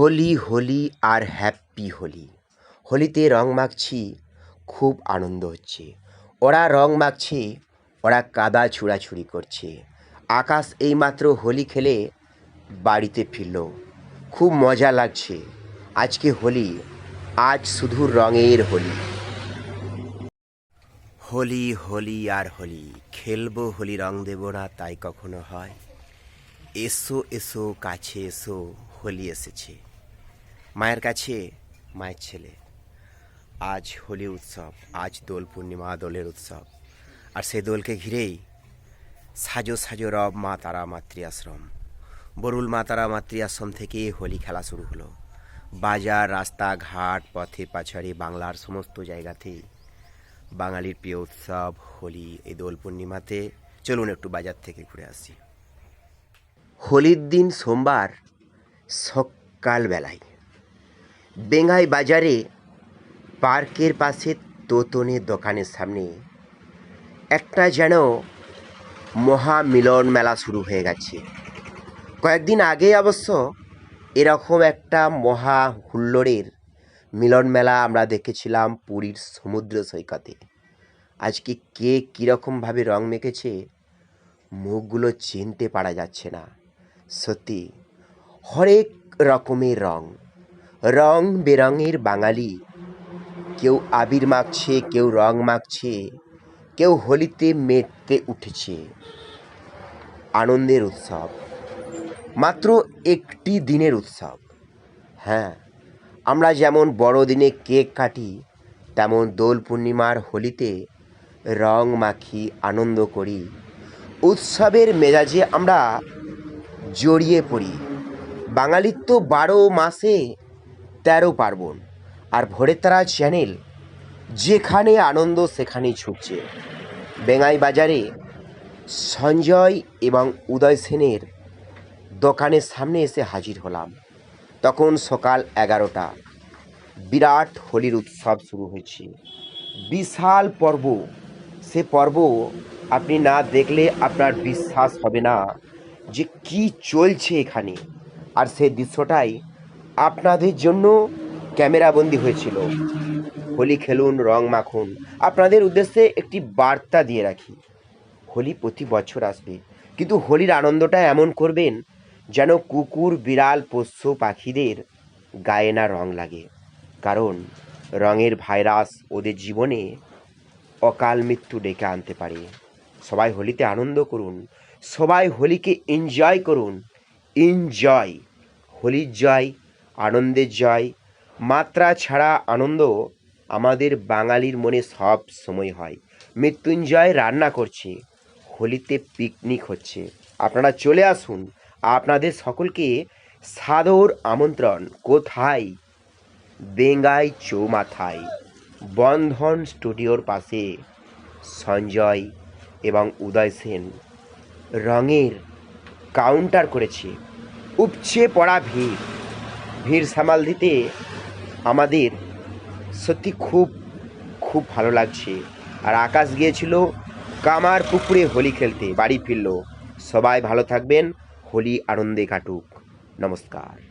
হোলি হোলি আর হ্যাপি হোলি। হোলিতে রং মাখছি, খুব আনন্দ হচ্ছে। ওরা রং মাখছে, ওরা কাদা ছুঁড়াছুড়ি করছে। আকাশ এইমাত্র হোলি খেলে বাড়িতে ফিরল। খুব মজা লাগছে। আজকে হোলি, আজ শুধু রঙের হোলি। হোলি হোলি আর হোলি, খেলব হোলি রং দেব না, তাই কখনো হয়? এসো এসো, কাছে এসো, হোলি এসেছে। মায়ের কাছে, মায়ের ছেলে। আজ হোলি উৎসব, আজ দোল পূর্ণিমা, দোলের উৎসব। আর সেই দোলকে ঘিরেই সাজো সাজো রব মা তারা মাতৃ আশ্রম বরুল মা তারা মাতৃ আশ্রম থেকে হোলি খেলা শুরু হলো। বাজার, রাস্তা, ঘাট, পথে, পাছাড়ি, বাংলার সমস্ত জায়গাতেই বাঙালির প্রিয় উৎসব, হোলি এই দোল পূর্ণিমাতে। চলুন একটু বাজার থেকে ঘুরে আসি। হোলির দিন সোমবার সকালবেলায়। বেঙ্গাই বাজারে পার্কের পাশে তোতনের দোকানের সামনে। একটা যেন মহামিলন মেলা শুরু হয়ে গেছে। কয়েকদিন আগে অবশ্য এরকম একটা মহা হুল্লোড়ের মিলন মেলা আমরা দেখেছিলাম পুরীর সমুদ্র সৈকতে। আজকে কে কীরকমভাবে রং মেখেছে, মুখগুলো চিনতে পারা যাচ্ছে না। সত্যি, হরেক রকমের রং। রং বেরঙের বাঙালি। কেউ আবির মাখছে, কেউ রং মাখছে, কেউ হোলিতে মেতে উঠেছে। আনন্দের উৎসব। মাত্র একটি দিনের উৎসব। হ্যাঁ আমরা যেমন বড়দিনে কেক কাটি, তেমন দোল পূর্ণিমার হোলিতে রং মাখি, আনন্দ করি। উৎসবের মেজাজে আমরা জড়িয়ে পড়ি। বাঙালির তো বারো মাসে তেরো পার্বণ। আর ভোরের তারা চ্যানেল, যেখানে আনন্দ সেখানেই ছুটছে। বেঙ্গাই বাজারে সঞ্জয় এবং উদয় সেনের দোকানের সামনে এসে হাজির হলাম। তখন সকাল এগারোটা, বিরাট হোলির উৎসব শুরু হয়েছে। বিশাল পর্ব। সে পর্ব আপনি না দেখলে আপনার বিশ্বাস হবে না যে কি চলছে এখানে। আর সেই দৃশ্যটাই আপনাদের জন্য ক্যামেরাবন্দি হয়েছিল। হোলি খেলুন, রং মাখুন। আপনাদের উদ্দেশ্যে একটি বার্তা দিয়ে রাখি। হোলি প্রতি বছর আসবে। কিন্তু হোলির আনন্দটা এমন করবেন যেন কুকুর, বিড়াল, পোষ্য, পাখিদের গায়ে না রং লাগে। কারণ রঙের ভাইরাস ওদের জীবনে অকাল মৃত্যু ডেকে আনতে পারে। সবাই হোলিতে আনন্দ করুন। সবাই হোলিকে এনজয় করুন। এনজয় হোলির জয় আনন্দের জয় মাত্রা ছাড়া আনন্দ আমাদের বাঙালির মনে সব সময় হয়। মৃত্যুঞ্জয় রান্না করছে। হোলিতে পিকনিক হচ্ছে। আপনারা চলে আসুন। আপনাদের সকলকে সাদর আমন্ত্রণ। কোথায়? বেঙ্গাই চৌমাথায়। বন্ধন স্টুডিওর পাশে সঞ্জয় এবং উদয় সেন রঙের কাউন্টার করেছে। উপচে পড়া ভিড়। ভিড় সামাল দিতে আমাদের সত্যি খুব খুব ভালো লাগছে। আর আকাশ গিয়েছিল কামার পুকুরে হোলি খেলতে, বাড়ি ফিরল। সবাই ভালো থাকবেন, হোলি আনন্দে কাটুক। নমস্কার।